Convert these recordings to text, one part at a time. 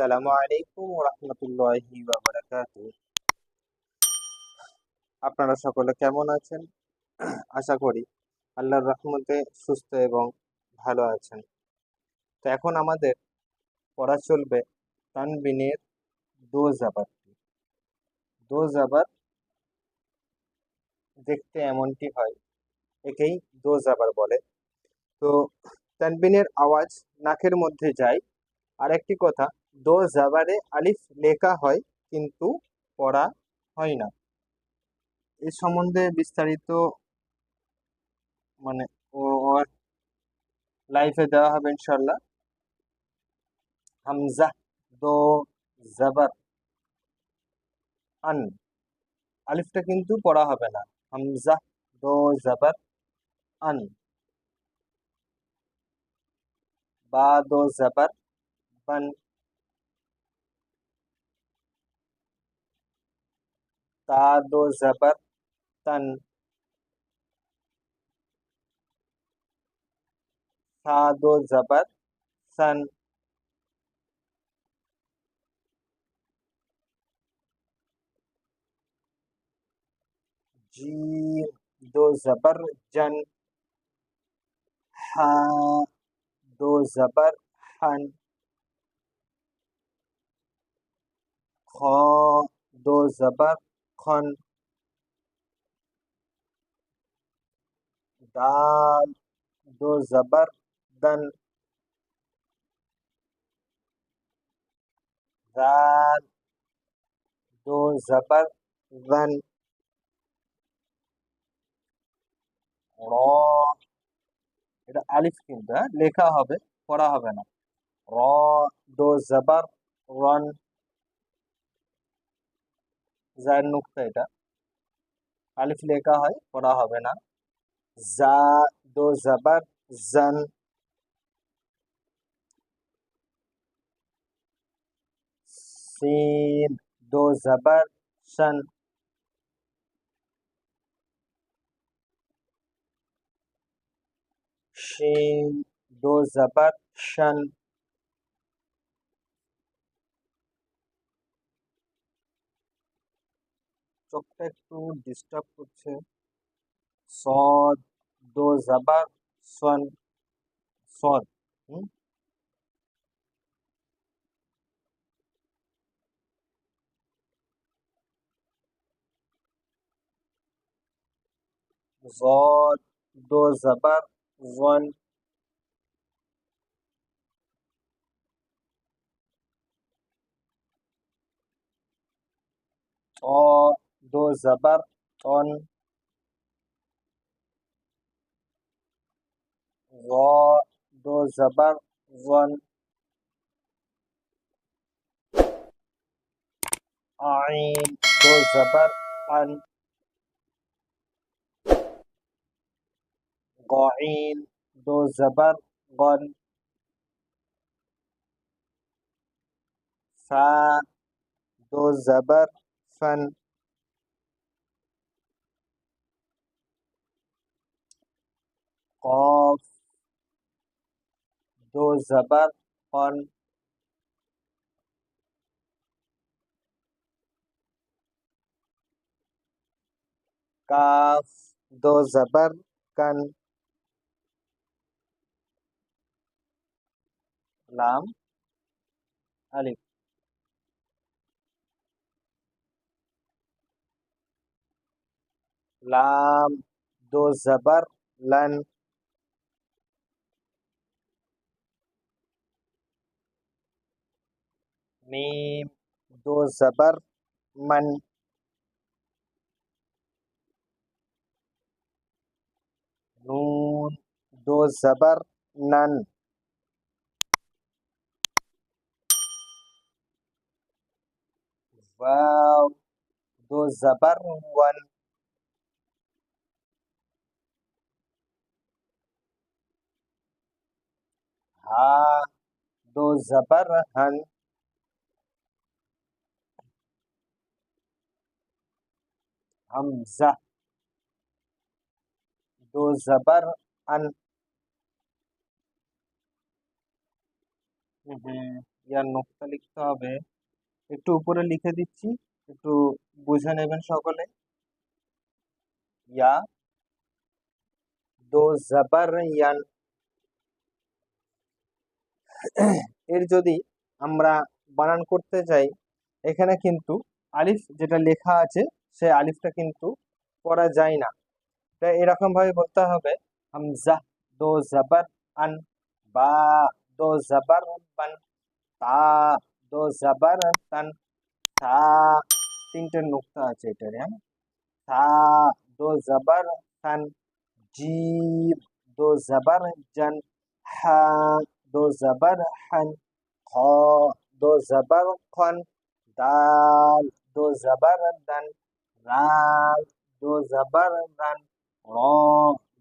আসসালামু আলাইকুম রহমতুল্লাহি আপনারা সকলে কেমন আছেন? আশা করি আল্লাহর রহমতে সুস্থ এবং ভালো আছেন। তো এখন আমাদের পড়া চলবে তানবিনের দো জাবারটি দো জাবার দেখতে এমনটি হয়, একেই দো জাবার বলে। তো তানবিনের আওয়াজ নাকের মধ্যে যায়। আর একটি কথা দো জাবারে আলিফ লেখা হয়, কিন্তু পড়া হয় না। এ সম্বন্ধে বিস্তারিত মানে ও লাইফে দেওয়া হবে ইনশাল্লাহ হামজা দো জাবার আন। আলিফটা কিন্তু পড়া হবে না। হামজা দো জাবার আন। বা দো জাবার বান। दो ज़बर तन। दो ज़बर सन। जी दो ज़बर जन। हा दो ज़बर हन। खो दो ज़बर এখন দাল দো জবর দন দাল দো জবর দন এটা আলিফ কিন্তু হ্যাঁ? লেখা হবে, পড়া হবে না। র দো জবর রন জায়ের নুক্তা এটা আলিফ লেখা হয় পড়া হবে না জা দো জবর জন সিন দো জবর शन शीन दो जबर शन চোখটা একটু ডিস্টার্ব করছে সদ দো জাবার সন সদ হুম زاد دو زبر زن और دو زبر تون غا دو زبر غن عين دو زبر عن قاعين دو زبر غن. فا دو زبر فن. कौफ दो जबर कन काफ दो जबर कन लाम अलिफ लाम दो जबर लन मीम दो जबर मन नून दो जबर नन वाव दो जबर वन हा दो जबर हन همزه دو زبر ان ইয়ার নোটটা লিখতে হবে, একটু উপরে লিখে দিচ্ছি, একটু বুঝে নেবেন সকলে। ইয়া, দো জবর ইয়ান। এর যদি আমরা বানান করতে চাই এখানে কিন্তু আলিফ যেটা লেখা আছে সে আলিফটা কিন্তু পড়া যায় না। তাই এরকম ভাবে বলতে হবে, হামজা দো জাবার আন বা দো জাবার বান তা দো জাবার তান তা তিনটে নোক্তা আছে এটার হ্যাঁ? তা দো জাবার তান জিম দো জাবার জান হা দো জাবার হান খ দো জাবার খন দাল দো জাবার দান ra do zabar রান র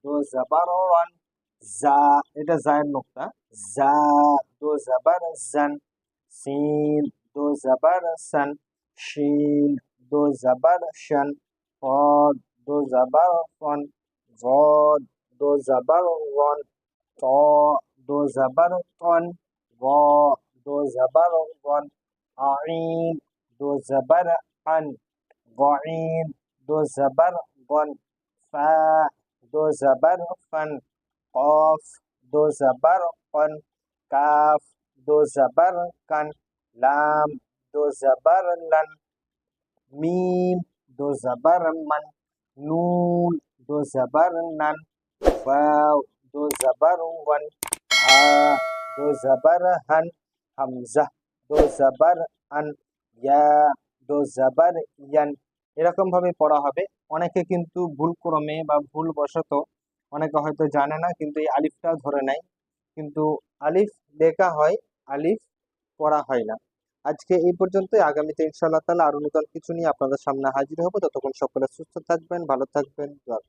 do zabar রান za এটা জায়ের nokta. za do zabar zan sin do zabar san shin do zabar shan od do zabar fon vod do zabar ron to do zabar ton vo do zabar ron ain do zabar an go'in do zabar gon fa do zabar fan qaf do zabar qon kaf do zabar kan lam do zabar lan mim do zabar man nun do zabar nan waw do zabar wan ha do zabar han hamzah do zabar an ya do zabar yan এরকম ভাবে পড়া হবে। অনেকে কিন্তু ভুল ক্রমে বা ভুল বশত অনেকে হয়তো জানে না, কিন্তু এই আলিফটা ধরে নেয়। কিন্তু আলিফ লেখা হয়, আলিফ পড়া হয় না। আজকে এই পর্যন্ত আগামীতে ইনশাআল্লাহ তালা আরও নতুন কিছু নিয়ে আপনাদের সামনে হাজির হব। ততক্ষণ সকলে সুস্থ থাকবেন, ভালো থাকবেন, দোয়া।